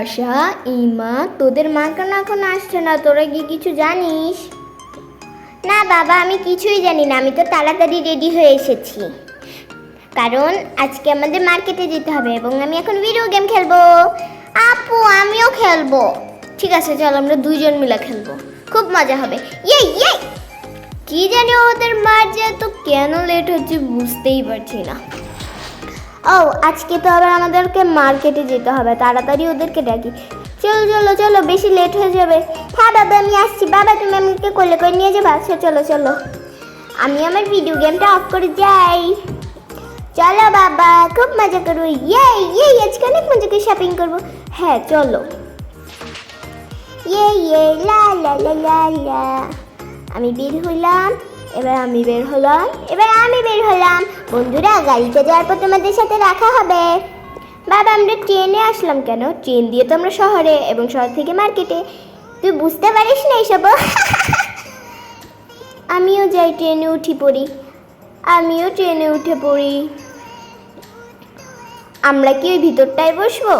আশা, ইমা, তোদের মা কেন এখন আসছে না? তোরা কি কিছু জানিস? না বাবা, আমি কিছুই জানি না। আমি তো তাড়াতাড়ি রেডি হয়ে এসেছি। কারণ আজকে আমাদের মার্কেটে যেতে হবে এবং আমি এখন ভিডিও গেম খেলব। আপু, আমিও খেলব। ঠিক আছে, চল আমরা দুইজন মিলে খেলব। খুব মজা হবে। ইয়ে ইয়ে! কি জানি ওদের মার যে তো কেন লেট হচ্ছে বুঝতেই পারছি না। ও, আজকে তো আবার আমাদেরকে মার্কেটে যেতে হবে, তাড়াতাড়ি ওদেরকে ডাকি। চলো চলো চলো, বেশি লেট হয়ে যাবে। হ্যাঁ বাবা আমি আসছি। বাবা, তুমি আমাকে কোলে করে নিয়ে যাবে? আচ্ছা চলো চলো। আমি আমার ভিডিও গেমটা অফ করে যাই। চলো, বাবা, খুব মজা করব ইয়ে ইয়ে আজকে অনেক মজা করে শপিং করব। হ্যাঁ চলো। ইয়ে ইয়ে লা লা লা লা লা আমি বের হলাম। এবার আমি বের হলাম, এবার আমি বের হলাম। বন্ধুরা, গাড়িতে যাওয়ার পর তোমাদের সাথে রাখা হবে। বাবা, আমরা ট্রেনে আসলাম কেন? ট্রেন দিয়ে তো আমরা শহরে এবং শহর থেকে মার্কেটে। তুই বুঝতে পারিস না এইসব আমিও যাই ট্রেনে উঠি পড়ি। আমিও ট্রেনে উঠে পড়ি। আমরা কি ওই ভিতরটায় বসবো?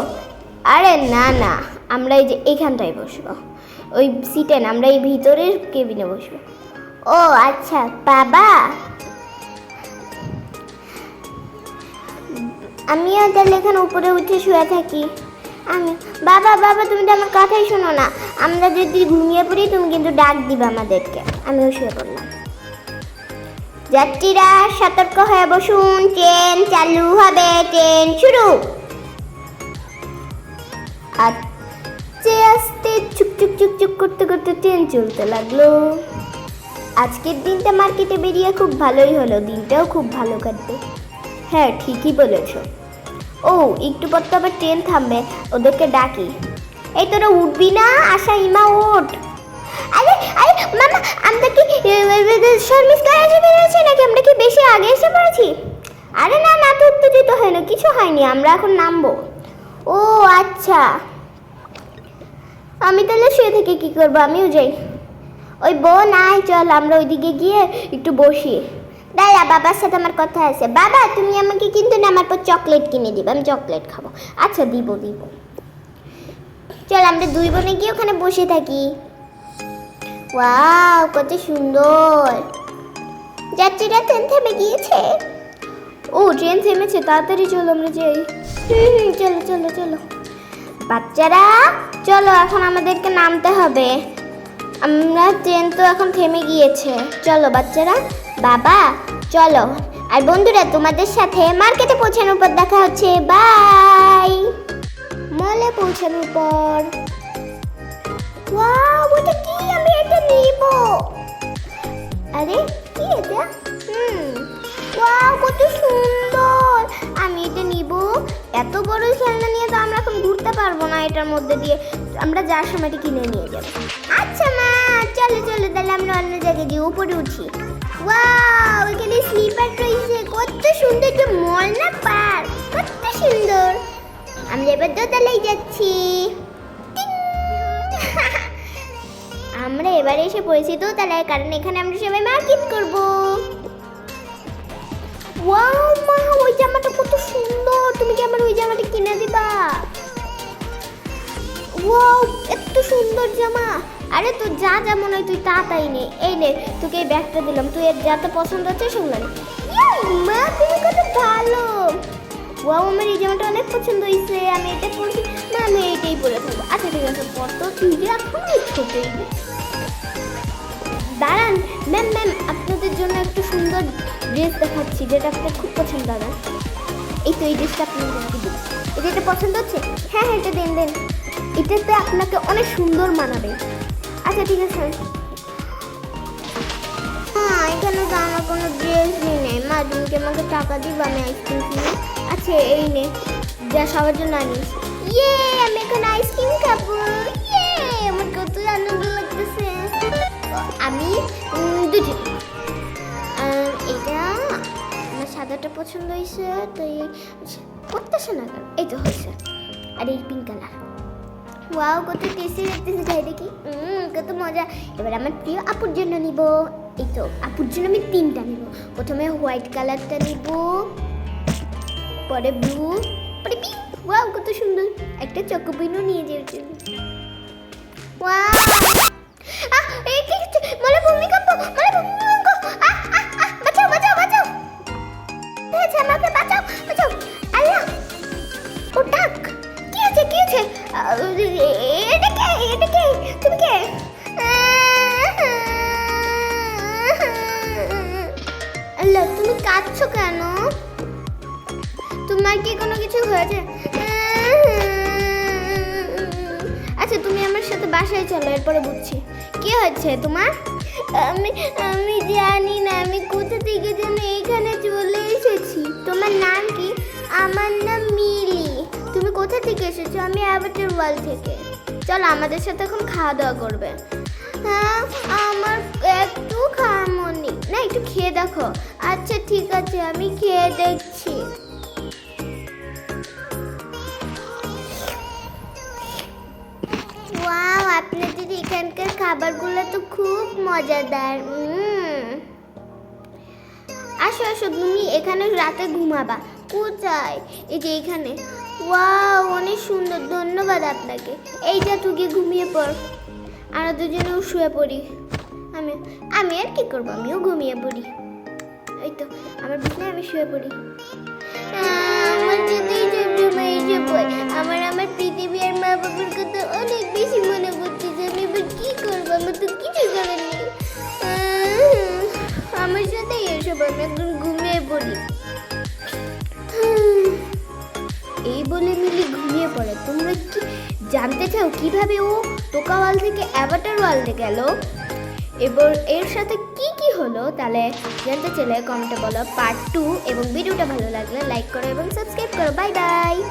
আরে না না, আমরা এই যে এখানটায় বসবো। ওই সিটে না, আমরা এই ভিতরের কেবিনে বসবো। ও আচ্ছা বাবা। আমিও তাহলে এখানে উপরে উঠে শুয়ে থাকি। আমি, বাবা বাবা, তুমি তো আমার কথাই শোনো না। আমরা যদি ঘুমিয়ে পড়ি, তুমি কিন্তু ডাক দিবে আমাদেরকে। আমিও শুয়ে পড়লাম। যাত্রীরা, সতর্ক হয়ে বসুন। ট্রেন চালু হবে। ট্রেন শুরু। আস্তে আস্তে চুক চুক চুক চুক করতে করতে ট্রেন চলতে লাগল। আজকের দিনটা মার্কেটে বেরিয়ে খুব ভালোই হলো। দিনটাও খুব ভালো কাটবে। হ্যাঁ ঠিকই বলেছ। ও, একটু পর তো আবার ট্রেন থামবে। ওদেরকে ডাকি। এই তোরা উঠবি না? আশা, ইমা, ওঠ। আরে আরে, মামা, আমরা কি করে এসে বেরিয়েছি নাকি? আমরা কি বেশি আগে এসে পড়েছি? আরে না না, তো উত্তেজিত হয় না কিছু হয়নি। আমরা এখন নামবো। ও আচ্ছা। আমি তাহলে শুয়ে থেকে কি করব? আমিও যাই। ওই বোন, আয়, চল আমরা ওইদিকে গিয়ে একটু বসি। দাদা বাবার সাথে আমার কথা আছে। বাবা, তুমি আমাকে কিন্তু না আমার পর চকলেট কিনে দিবে। আমি চকলেট খাব। আচ্ছা দিব দিব। চল, আমরা দুই বোনে গিয়ে ওখানে বসে থাকি। ওয়াও, কত সুন্দর। যাত্রীরা ট্রেন থেমে গিয়েছে? ও, ট্রেন থেমেছে, তাড়াতাড়ি চলো, আমরা যাই। চলো চলো চলো। বাচ্চারা, চলো, এখন আমাদেরকে নামতে হবে। আমরা ট্রেন তো এখন থেমে গিয়েছে। চলো বাচ্চারা, বাবা, চলো। আর বন্ধুরা, তোমাদের সাথে মার্কেটে পৌঁছানোর পর দেখা হচ্ছে। বাই। মলে পৌঁছানোর পর। ওয়াও, ওটা কি? আমি এটা নিব। আরে, কি এটা? হুম। ওয়াও, কত সুন্দর। আমি এটা নিব। এত বড় খেলনা নিয়ে তো আমরা এখন ঘুরতে পারব না এটার মধ্যে দিয়ে। আমরা যার সময় এটা কিনে নিয়ে যাব। চলো চলো, তাহলে আমরা অন্য জায়গায় গিয়ে উপরে উঠি। ওয়াও এখানে স্লিপার রয়েছে কত সুন্দর একটা মল না পার্ক কত সুন্দর। আমরা এবার দোতলায় যাচ্ছি। আমরা এবারে এসে পড়েছি দোতলায়, কারণ এখানে আমরা সবাই মার্কেট করব। ওয়াও মা, ওই জামাটা কত সুন্দর। তুমি কি আমার ওই জামাটা কিনে দিবা? ওয়াও এত সুন্দর জামা। আরে তোর যা যা মনে হয় তুই তা তাই নে এই নে তোকে এই ব্যাগটা দিলাম তুই এর যাতে পছন্দ হচ্ছে ইয়ে, মা তুমি কত ভালো। ওয়াও আমার এই জামাটা অনেক পছন্দ হয়েছে আমি এটা পরছি। না আমি এইটাই পরে থাকব। আচ্ছা ঠিক আছে পর তো তুই যে এখন ছোটই দাঁড়ান ম্যাম ম্যাম আপনাদের জন্য একটু সুন্দর ড্রেস দেখাচ্ছি যেটা আপনার খুব পছন্দ হবে। এই তো এই ড্রেসটা আপনাদেরকে দিই এটা এটা পছন্দ হচ্ছে? হ্যাঁ হ্যাঁ এটা দেন দেন। এটাতে আপনাকে অনেক সুন্দর মানাবে। আচ্ছা ঠিক আছে। হ্যাঁ এখানে তো আমার কোনো ড্রেস নেই মা, তুমি আমাকে টাকা দিবা আমি আইসক্রিম কিনে আচ্ছা এই নে, যা সবার জন্য আনিস ইয়ে আমি এখন আইসক্রিম খাব। ইয়ে আমার কত আনন্দ লাগতেছে। আমি দুটি। এটা আমার সাদাটা পছন্দ হয়েছে, তো এই করতেছে না এই তো হয়েছে আর এই পিঙ্ক কালার ওয়াও কত টেস্টি লাগতেছে খাই দেখি। কত মজা। এবার আমার প্রিয় আপুর জন্য নিব। এই তো, আপুর জন্য আমি তিনটা নিব। প্রথমে হোয়াইট কালারটা নিব, পরে ব্লু পিপি ওয়াও, কত সুন্দর। একটা চকোপিনও নিয়ে আহ আহ বাঁচাও বাঁচাও বাঁচাও। আমাকে বাঁচাও বাঁচাও। এটা কে এটা তুমি কে? আল্লাহ তুমি কাঁদছো কেন? তোমার কি কোনো কিছু হয়েছে? আচ্ছা তুমি আমার সাথে বাসায় চলো, এরপরে বুঝছি। কি হচ্ছে তোমার? আমি আমি জানি ওয়াল থেকে। চলো, আমাদের সাথে এখন খাওয়া দাওয়া করবে। হ্যাঁ আমার একটু খাওয়ার মন না, একটু খেয়ে দেখো। আচ্ছা ঠিক আছে, আমি খেয়ে দেখছি। এখানকার খাবারগুলো তো খুব মজাদার। আসো আসো, তুমি এখানে রাতে ঘুমাবা। কোথায়? এই যে এখানে। ওয়াও, অনেক সুন্দর। ধন্যবাদ আপনাকে। এই যা, তুই গিয়ে ঘুমিয়ে পড়। আমরা দুজনেও শুয়ে পড়ি। আমি আমি আর কি করব? আমিও ঘুমিয়ে পড়ি। এই তো, আমার বিছানায় আমি শুয়ে পড়ি। আমার যদি আমার আমার পৃথিবী আর মা বাবার কথা তোমরা কি জানতে চাও কীভাবে ও টোকা ওয়াল থেকে অ্যাভাটার ওয়ালে গেল? এবার এর সাথে কি কি হলো? তাহলে জানতে চাইলে কমেন্টে বলো পার্ট টু এবং ভিডিওটা ভালো লাগলে লাইক করো এবং সাবস্ক্রাইব করো। Bye bye